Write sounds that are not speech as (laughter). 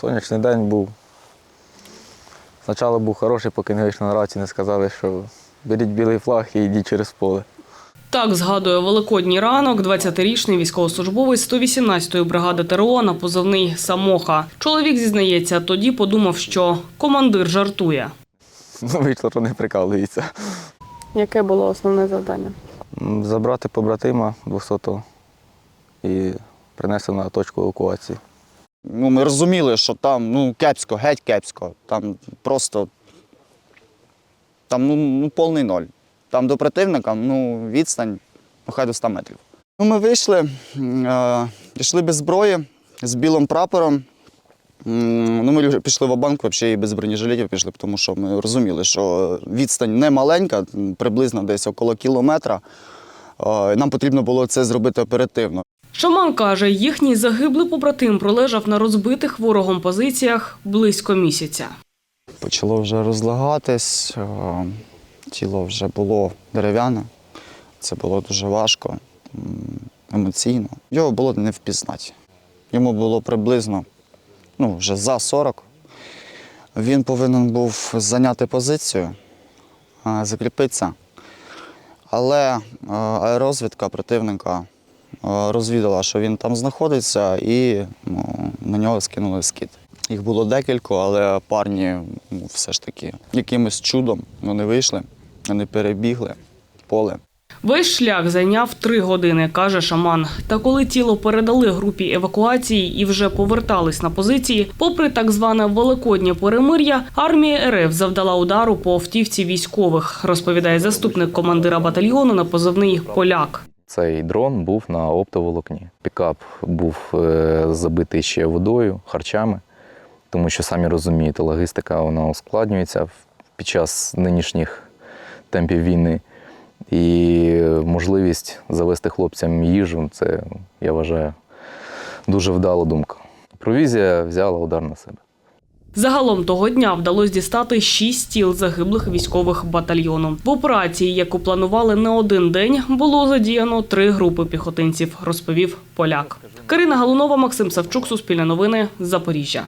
Сонячний день був. Спочатку був хороший, поки не вийшли на рацію, не сказали, що беріть білий флаг і йдіть через поле. Так згадує великодній ранок 20-річний військовослужбовець 118-ї бригади ТРО на позивний Самоха. Чоловік зізнається, тоді подумав, що командир жартує. (laughs) Ну, вийшло, що не прикалується. Яке було основне завдання? Забрати побратима 200-го і принести на точку евакуації. Ну, ми розуміли, що там ну, кепсько, геть кепсько. Там просто там, ну, ну, повний ноль. Там до противника ну, відстань ну, хай до 100 метрів. Ну, ми вийшли, е, пішли без зброї, з білим прапором. Ну, ми пішли в банк взагалі і без бронежилетів пішли, тому що ми розуміли, що відстань не маленька, приблизно десь около кілометра. Нам потрібно було це зробити оперативно. Шаман каже, їхній загиблий побратим пролежав на розбитих ворогом позиціях близько місяця. Почало вже розлагатись, е, тіло вже було дерев'яне, це було дуже важко, емоційно. Його було не впізнати. Йому було приблизно ну, вже за 40. Він повинен був зайняти позицію, е, закріпитися. Але е, аеророзвідка противника розвідала, що він там знаходиться, і ну, на нього скинули скид. Їх було декілька, але парні ну, все ж таки якимось чудом вони вийшли, вони перебігли поле. Весь шлях зайняв три години, каже шаман. Та коли тіло передали групі евакуації і вже повертались на позиції, попри так зване великоднє перемир'я, армія РФ завдала удару по автівці військових, розповідає заступник командира батальйону на позивний Поляк. Цей дрон був на оптоволокні. Пікап був е, забитий ще водою, харчами, тому що самі розумієте, логістика вона ускладнюється під час нинішніх темпів війни. І можливість завести хлопцям їжу це, я вважаю, дуже вдала думка. Провізія взяла удар на себе. Загалом того дня вдалося дістати шість тіл загиблих військових батальйону. В операції, яку планували не один день, було задіяно три групи піхотинців, розповів поляк. Карина Галунова, Максим Савчук, Суспільне новини, Запоріжжя.